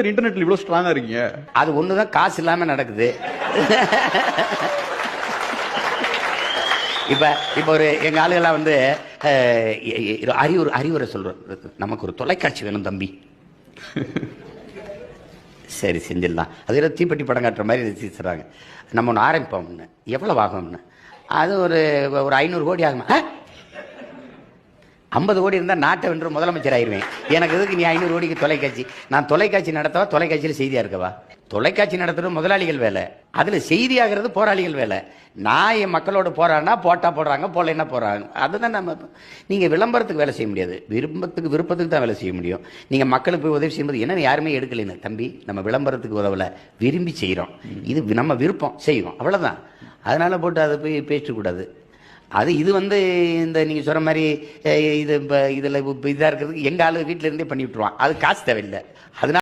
Sir இன்டர்நெட்ல இவ்வளவு ஸ்ட்ராங்கா இருக்கீங்க? அது ஒண்ணுதான் காசு இல்லாம நடக்குது. இப்ப இப்ப ஒரு எங்க ஆளுகள்லாம் வந்து அறிவுரை அறிவுரை சொல்றோம் நமக்கு ஒரு தொலைக்காட்சி வேணும் தம்பி. சரி செஞ்சிடலாம். அது ஏதோ தீப்பெட்டி படம் காட்டுற மாதிரி செஞ்சுறாங்க நம்ம ஒன்று ஆரம்பிப்போம்னு எவ்வளவு ஆகும்னு அது ஒரு ஒரு ஐநூறு கோடி ஆகுமா? ஐம்பது கோடி இருந்தால் நாட்டை வென்று முதலமைச்சர் ஆயிடுவேன் எனக்கு எதுக்கு நீ ஐநூறு கோடிக்கு தொலைக்காட்சி? நான் தொலைக்காட்சி நடத்தவா தொலைக்காட்சியில் செய்தியாக இருக்கவா? தொலைக்காட்சி நடத்துறது முதலாளிகள் வேலை. அதில் செய்தியாகிறது போராளிகள் வேலை. நான் என் மக்களோட போறான்னா போட்டா போடுறாங்க போடலைன்னா போடுறாங்க. அதுதான் நம்ம நீங்கள் விளம்பரத்துக்கு வேலை செய்ய முடியாது. விருப்பத்துக்கு விருப்பத்துக்கு தான் வேலை செய்ய முடியும். நீங்கள் மக்களுக்கு போய் உதவி செய்யும்போது என்னென்னு யாருமே எடுக்கலைன்னு. தம்பி நம்ம விளம்பரத்துக்கு உதவல. விரும்பி செய்கிறோம் இது நம்ம விருப்பம். செய்வோம். அவ்வளோதான் அதனால் போட்டு அதை போய் பேசக்கூடாது. அது இது வந்து இந்த நீங்கள் சொல்கிற மாதிரி இது இப்போ இதில் இதாக இருக்கிறதுக்கு எங்கள் ஆளு வீட்டிலேருந்தே பண்ணி விட்டுருவான். அது காசு தேவையில்லை. அதனால